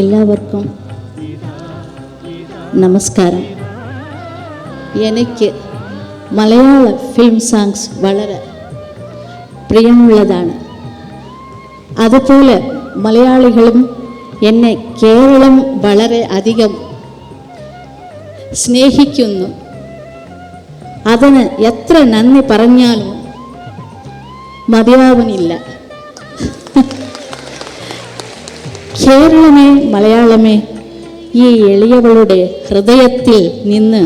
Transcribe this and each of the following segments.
എല്ലാവർക്കും നമസ്കാരം. എനിക്ക് മലയാള ഫിലിം സോങ്സ് വളരെ പ്രിയമുള്ളതാണ്. അതുപോലെ മലയാളികളും എന്നെ കേരളം വളരെ അധികം സ്നേഹിക്കുന്നു. അതിന് എത്ര നന്ദി പറഞ്ഞാലും മതിയാവുന്നില്ല. കേരളമേ മലയാളമേ ഈ എളിയവളുടെ ഹൃദയത്തിൽ നിന്ന്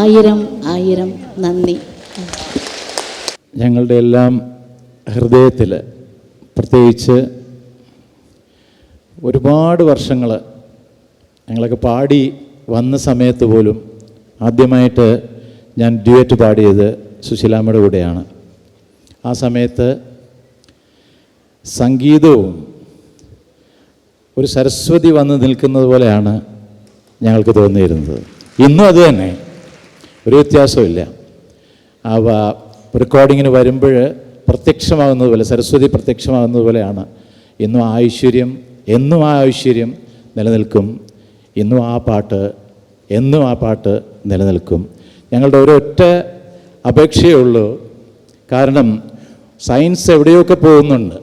ആയിരം ആയിരം നന്ദി. ഞങ്ങളുടെ എല്ലാം ഹൃദയത്തിൽ പ്രത്യേകിച്ച് ഒരുപാട് വർഷങ്ങൾ ഞങ്ങളൊക്കെ പാടി വന്ന സമയത്ത് പോലും ആദ്യമായിട്ട് ഞാൻ ഡ്യുവറ്റ് പാടിയത് സുശീലാമ്മയുടെ കൂടെയാണ്. ആ സമയത്ത് സംഗീതവും ഒരു സരസ്വതി വന്ന് നിൽക്കുന്നത് പോലെയാണ് ഞങ്ങൾക്ക് തോന്നിയിരുന്നത്. ഇന്നും അത് തന്നെ. ഒരു വ്യത്യാസമില്ല അവ റെക്കോർഡിങ്ങിന് വരുമ്പോൾ പ്രത്യക്ഷമാകുന്നത് പോലെ സരസ്വതി പ്രത്യക്ഷമാകുന്നത് പോലെയാണ്. ഇന്നും ആ ഐശ്വര്യം എന്നും ആ ഐശ്വര്യം നിലനിൽക്കും. ഇന്നും ആ പാട്ട് എന്നും ആ പാട്ട് നിലനിൽക്കും. ഞങ്ങളുടെ ഒരൊറ്റ അപേക്ഷയേ ഉള്ളൂ. കാരണം സയൻസ് എവിടെയൊക്കെ പോകുന്നുണ്ട്?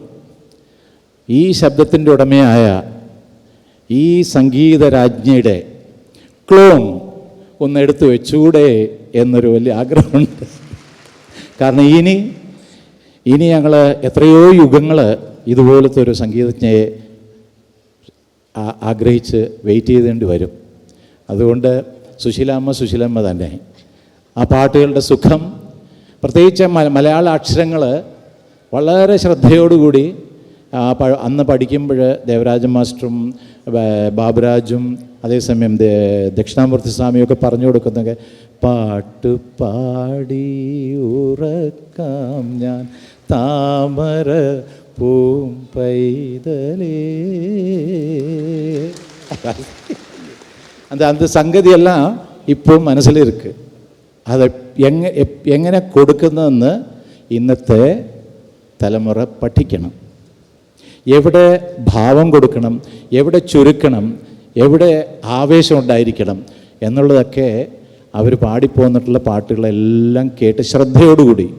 ഈ ശബ്ദത്തിന്റെ ഉടമയായ ഈ സംഗീതരാജ്ഞയുടെ ക്ലോൺ ഒന്ന് എടുത്തു വെച്ചൂടെ എന്നൊരു വലിയ ആഗ്രഹമുണ്ട്. കാരണം ഇനി ഇനി ഞങ്ങൾ എത്രയോ യുഗങ്ങൾ ഇതുപോലത്തെ ഒരു സംഗീതജ്ഞയെ ആഗ്രഹിച്ച് വെയിറ്റ് ചെയ്തേണ്ടി വരും. അതുകൊണ്ട് സുശീലാമ്മ സുശീലമ്മ തന്നെ ആ പാട്ടുകളുടെ സുഖം പ്രത്യേകിച്ച് മലയാള അക്ഷരങ്ങൾ വളരെ ശ്രദ്ധയോടുകൂടി അന്ന് പഠിക്കുമ്പോൾ ദേവരാജ മാസ്റ്ററും ബാബുരാജും അതേസമയം ദേ- ദക്ഷിണാമൂർത്തി സ്വാമിയൊക്കെ പറഞ്ഞു കൊടുക്കുന്നൊക്കെ പാട്ട് പാടി ഉറക്കാം ഞാൻ താമര പൂം പൈതലേ அந்த அந்த സംഗതിയെല്ലാം ഇപ്പോൾ മനസ്സിലിരിക്ക് അത് എങ്ങ എപ്- എങ്ങനെ കൊടുക്കുന്നതെന്ന് ഇന്നത്തെ തലമുറ പഠിക്കണം എവിടെ ഭാവം കൊടുക്കണം എവിടെ ചുരുക്കണം എവിടെ ആവേശം ഉണ്ടായിരിക്കണം എന്നുള്ളതൊക്കെ അവർ പാടിപ്പോന്നിട്ടുള്ള പാട്ടുകളെല്ലാം കേട്ട് ശ്രദ്ധയോടുകൂടി.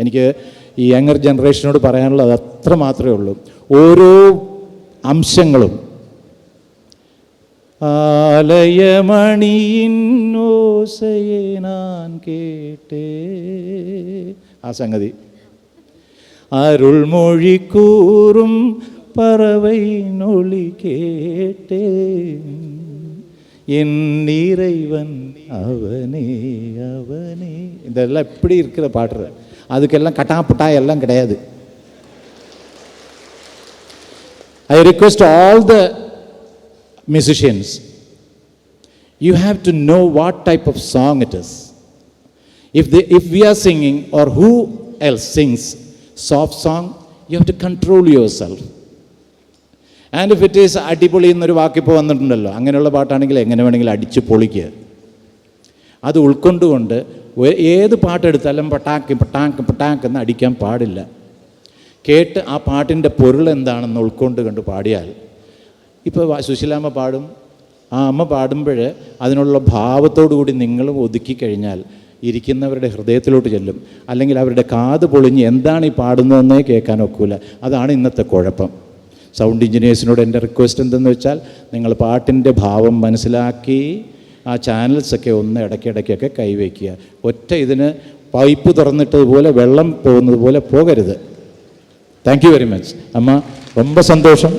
എനിക്ക് ഈ യങ്ങർ ജനറേഷനോട് പറയാനുള്ളത് അത്ര മാത്രമേ ഉള്ളൂ. ഓരോ അംശങ്ങളും ആലയമണിയിൻ ഓസയെ ഞാൻ കേട്ടേ. ആ സംഗതി. அருள்மொழி கூறும் பறவை நொழி கேட்டேன். என் இறைவன் அவனே அவனே. இதெல்லாம் எப்படி இருக்கிற பாடுற அதுக்கெல்லாம் கட்டாப்பட்டா எல்லாம் கிடையாது. I request all the musicians you have to know what type of song it is if the if we are singing are who'll sings sings song you you to control yourself and if it is അടിപൊളി എന്നൊരു വാക്കിപ്പോൾ വന്നിട്ടുണ്ടല്ലോ അങ്ങനെയുള്ള പാട്ടാണെങ്കിൽ എങ്ങനെ വേണമെങ്കിലും അടിച്ച് പൊളിക്കുക അത് ഉൾക്കൊണ്ടുകൊണ്ട് ഏത് പാട്ടെടുത്താലും പട്ടാക്ക് പട്ടാക്ക് പട്ടാക്ക് എന്ന് അടിക്കാൻ പാടില്ല. കേട്ട് ആ പാട്ടിന്റെ പൊരുൾ എന്താണെന്ന് ഉൾക്കൊണ്ട് കണ്ട് പാടിയാൽ ഇപ്പോൾ സുശീലാമ്മ പാടും ആ അമ്മ പാടുമ്പോൾ അതിനുള്ള ഭാവത്തോടു കൂടി നിങ്ങളും ഒതുക്കി കഴിഞ്ഞാൽ ഇരിക്കുന്നവരുടെ ഹൃദയത്തിലോട്ട് ചെല്ലും അല്ലെങ്കിൽ അവരുടെ കാത് പൊളിഞ്ഞ് എന്താണ് ഈ പാടുന്നതെന്നേ കേൾക്കാൻ ഒക്കില്ല അതാണ് ഇന്നത്തെ കുഴപ്പം സൗണ്ട് എഞ്ചിനീയേഴ്സിനോട് എൻ്റെ റിക്വസ്റ്റ് എന്തെന്ന് വെച്ചാൽ നിങ്ങൾ പാട്ടിൻ്റെ ഭാവം മനസ്സിലാക്കി ആ ചാനൽസൊക്കെ ഒന്ന് ഇടയ്ക്കിടയ്ക്കൊക്കെ കൈവയ്ക്കുക ഒറ്റ ഇതിന് പൈപ്പ് തുറന്നിട്ടതുപോലെ വെള്ളം പോകുന്നത് പോലെ പോകരുത് தேங்க்யூ வெரி மச் அம்மா ரொம்ப சந்தோஷம்